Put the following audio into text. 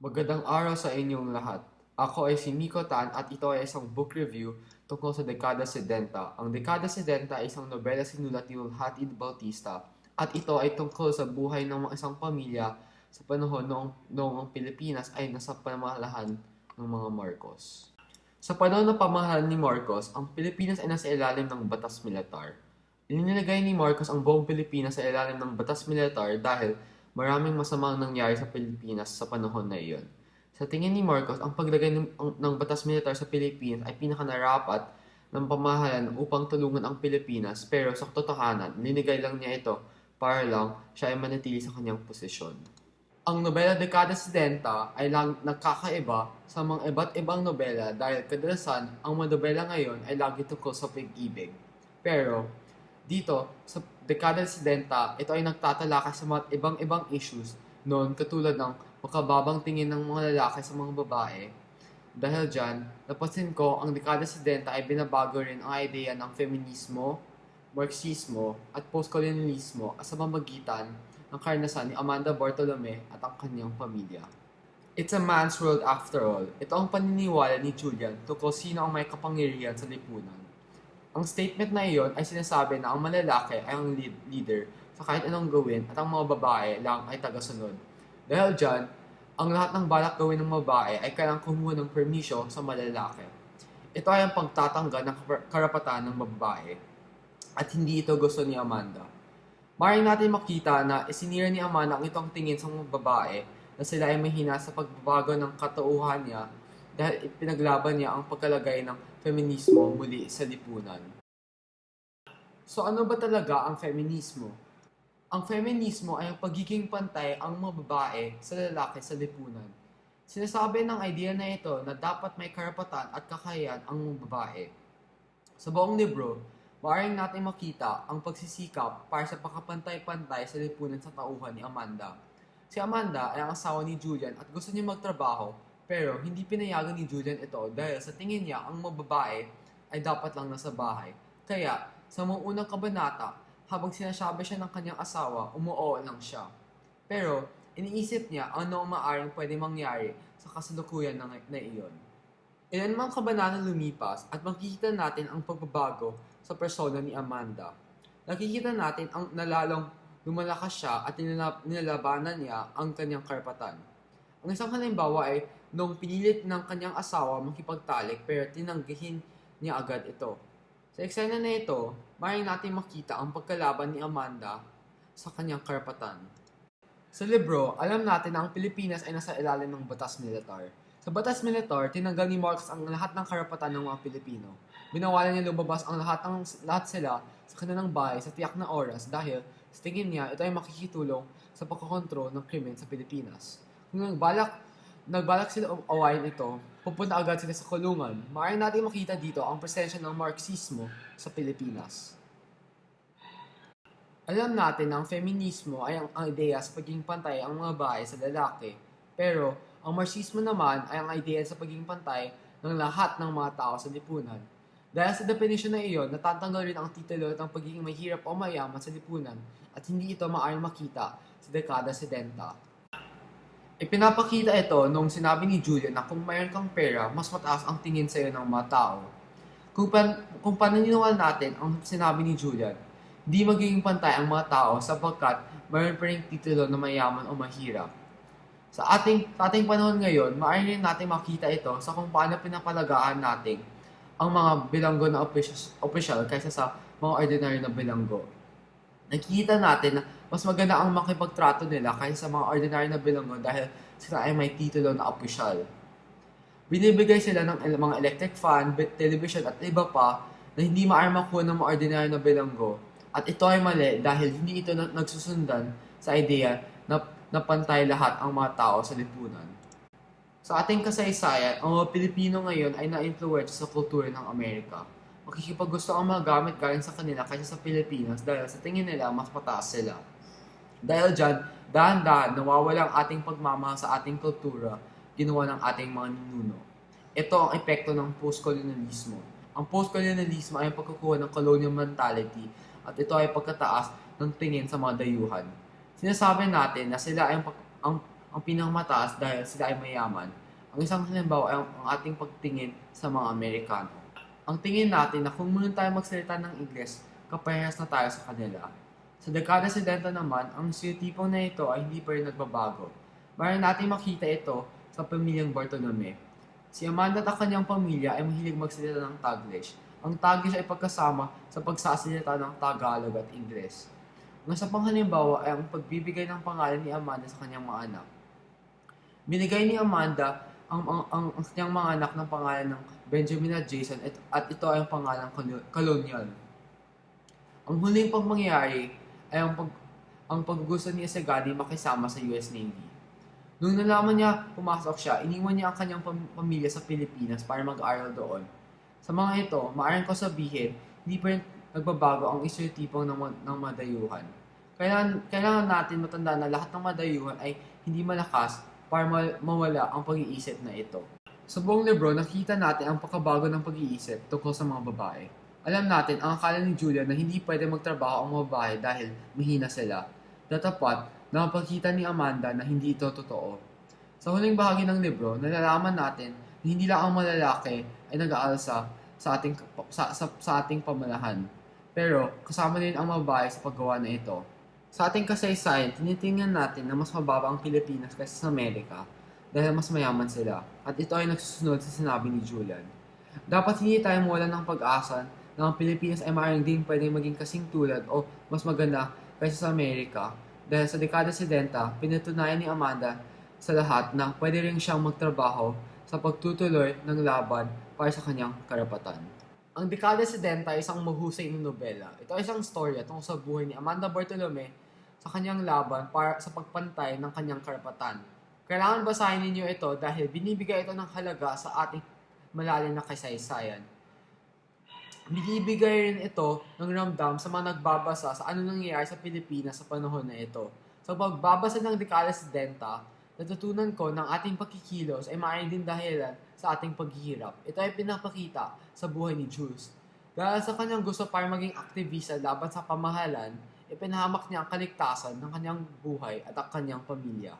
Magandang araw sa inyong lahat. Ako ay si Miko Tan at ito ay isang book review tungkol sa Dekada 70. Ang Dekada 70 ay isang nobela sinulat ni Hatid Bautista at ito ay tungkol sa buhay ng isang pamilya sa panahon noong, noong ang Pilipinas ay nasa pamahalahan ng mga Marcos. Sa panahon ng pamahalaan ni Marcos, ang Pilipinas ay nasa ilalim ng batas militar. Inilagay ni Marcos ang buong Pilipinas sa ilalim ng batas militar dahil maraming masamang nangyari sa Pilipinas sa panahon na iyon. Sa tingin ni Marcos, ang paglagay ng, ang- ng batas militar sa Pilipinas ay pinakanarapat ng pamahalaan upang tulungan ang Pilipinas pero sa katotohanan, linigay lang niya ito para lang siya ay manatili sa kanyang posisyon. Ang nobela Dekada 70 ay lang nagkakaiba sa mga iba't ibang nobela dahil kadalasan ang mga nobela ngayon ay lagi tungkol sa pag-ibig. Pero dito, sa dekada 70, ito ay nagtatalakay sa mga ibang-ibang issues noon katulad ng makababang tingin ng mga lalaki sa mga babae. Dahil dyan, napansin ko ang dekada 70 ay binabago rin ang ideya ng feminismo, marxismo, at postcolonialismo sa mamagitan ng karanasan ni Amanda Bartolome at ang kanyang pamilya. It's a man's world after all. Ito ang paniniwala ni Julian tungkol sino ang may kapangyarihan sa lipunan. Ang statement na iyon ay sinasabi na ang malalaki ay ang lead- leader sa kahit anong gawin at ang mga babae lang ay tagasunod. Dahil dyan, ang lahat ng balak gawin ng babae ay kailangang kumuha ng permisyo sa malalaki. Ito ay ang pagtatanggal ng karapatan ng babae at hindi ito gusto ni Amanda. Maring natin makita na isinira ni Amanda ang itong tingin sa mga babae na sila ay mahina sa pagbabago ng katauhan niya dahil ipinaglaban niya ang pagkalagay ng feminismo muli sa lipunan. So ano ba talaga ang feminismo? Ang feminismo ay ang pagiging pantay ang mga babae sa lalaki sa lipunan. Sinasabi ng idea na ito na dapat may karapatan at kakayahan ang mga babae. Sa buong libro, maaaring natin makita ang pagsisikap para sa pakapantay-pantay sa lipunan sa tauhan ni Amanda. Si Amanda ay ang asawa ni Julian at gusto niya magtrabaho pero hindi pinayagan ni Julian ito dahil sa tingin niya ang mga babae ay dapat lang nasa bahay. Kaya sa mga unang kabanata, habang sinasabi siya ng kanyang asawa, umuoo lang siya. Pero iniisip niya ano ang maaaring pwede mangyari sa kasalukuyan na, na iyon. Ilan mang kabanata lumipas at makikita natin ang pagbabago sa persona ni Amanda. Nakikita natin ang nalalong lumalakas siya at nilala- nilalabanan niya ang kanyang karapatan. Ang isang halimbawa ay nung pinilit ng kanyang asawa makipagtalik pero tinanggihin niya agad ito. Sa eksena na ito, maaaring natin makita ang pagkalaban ni Amanda sa kanyang karapatan. Sa libro, alam natin na ang Pilipinas ay nasa ilalim ng batas militar. Sa batas militar, tinanggal ni Marcos ang lahat ng karapatan ng mga Pilipino. Binawalan niya lumabas ang lahat, ng, lahat sila sa kanilang bahay sa tiyak na oras dahil sa tingin niya ito ay makikitulong sa pagkokontrol ng krimen sa Pilipinas. Kung nagbalak, nagbalak sila awayin ito, pupunta agad sila sa kulungan. Maaaring natin makita dito ang presensya ng Marxismo sa Pilipinas. Alam natin na ang feminismo ay ang, ang ideya sa pagiging pantay ang mga babae sa lalaki. Pero ang Marxismo naman ay ang ideya sa pagiging pantay ng lahat ng mga tao sa lipunan. Dahil sa definition na iyon, natatanggal rin ang titulo ng pagiging mahirap o mayaman sa lipunan at hindi ito maaaring makita sa dekada 70. Ipinapakita ito nung sinabi ni Julian na kung mayroon kang pera, mas mataas ang tingin sa iyo ng mga tao. Kung, pan, kung paniniwala natin ang sinabi ni Julian, di magiging pantay ang mga tao sapagkat mayroon pa rin titulo na mayaman o mahirap. Sa ating, sa ating panahon ngayon, maaari rin natin makita ito sa kung paano pinapalagaan natin ang mga bilanggo na opisyal kaysa sa mga ordinary na bilanggo. Nakikita natin na mas maganda ang makipagtrato nila kaysa sa mga ordinary na bilanggo dahil sila ay may titulo na opisyal. Binibigay sila ng mga electric fan, television at iba pa na hindi maaari makuha ng mga ordinary na bilanggo. At ito ay mali dahil hindi ito na- nagsusundan sa idea na, na pantay lahat ang mga tao sa lipunan. Sa ating kasaysayan, ang mga Pilipino ngayon ay na-influence sa kultura ng Amerika. Makikipaggusto ang mga gamit galing sa kanila kaysa sa Pilipinas dahil sa tingin nila mas mataas sila. Dahil dyan, dahan-dahan nawawala ang ating pagmamahal sa ating kultura ginawa ng ating mga ninuno. Ito ang epekto ng postcolonialismo. Ang postcolonialismo ay ang pagkukuha ng colonial mentality at ito ay pagkataas ng tingin sa mga dayuhan. Sinasabi natin na sila ay ang, ang ang pinangmataas dahil sila ay mayaman. Ang isang halimbawa ay ang, ang ating pagtingin sa mga Amerikano. Ang tingin natin na kung muna tayo magsalita ng Ingles, kaparehas na tayo sa kanila. Sa 70 naman, ang stereotipong na ito ay hindi pa rin nagbabago. Mayroon natin makita ito sa pamilyang Bartolome. Si Amanda at ang kanyang pamilya ay mahilig magsalita ng Taglish. Ang Taglish ay pagkasama sa pagsasalita ng Tagalog at Ingles. Ang isa pang halimbawa ay ang pagbibigay ng pangalan ni Amanda sa kanyang mga anak. Binigay ni Amanda ang, ang, ang, ang kanyang mga anak ng pangalan ng Benjamin at Jason at, at ito ay ang pangalan kolo- colonial. Ang huling pang mangyayari ay ang, pag, ang paggusto ni Isagani makisama sa US Navy. Nung nalaman niya pumasok siya, iniwan niya ang kanyang pam- pamilya sa Pilipinas para mag-aral doon. Sa mga ito, maaaring ko sabihin, hindi pa rin nagbabago ang istereotipong ng, ng madayuhan. Kailangan, kailangan natin matandaan na lahat ng madayuhan ay hindi malakas para ma- mawala ang pag-iisip na ito. Sa buong libro, nakita natin ang pagkabago ng pag-iisip tungkol sa mga babae. Alam natin ang akala ni Julia na hindi pwede magtrabaho ang mga babae dahil mahina sila. Datapat na mapagkita ni Amanda na hindi ito totoo. Sa huling bahagi ng libro, nalalaman natin na hindi lang ang malalaki ay nag-aalsa sa ating, sa, sa, sa ating pamalahan. Pero kasama din ang babae sa paggawa na ito. Sa ating kasaysayan, tinitingnan natin na mas mababa ang Pilipinas kaysa sa Amerika dahil mas mayaman sila. At ito ay nagsusunod sa sinabi ni Julian. Dapat hindi tayo mawala ng pag-asa na ang Pilipinas ay maaaring din pwedeng maging kasing tulad o mas maganda kaysa sa Amerika dahil sa dekada 70, pinatunayan ni Amanda sa lahat na pwede rin siyang magtrabaho sa pagtutuloy ng laban para sa kanyang karapatan. Ang dekada 70 ay isang mahusay na nobela. Ito ay isang storya tungkol sa buhay ni Amanda Bartolome sa kanyang laban para sa pagpantay ng kanyang karapatan. Kailangan basahin ninyo ito dahil binibigay ito ng halaga sa ating malalim na kasaysayan. Binibigay rin ito ng ramdam sa mga nagbabasa sa ano nangyayari sa Pilipinas sa panahon na ito. Sa pagbabasa ng dekada 70, natutunan ko ng ating pagkikilos ay maaaring dahilan sa ating paghihirap. Ito ay pinapakita sa buhay ni Jules. Dahil sa kanyang gusto para maging aktivista laban sa pamahalan, ipinahamak niya ang kaligtasan ng kanyang buhay at ang kanyang pamilya.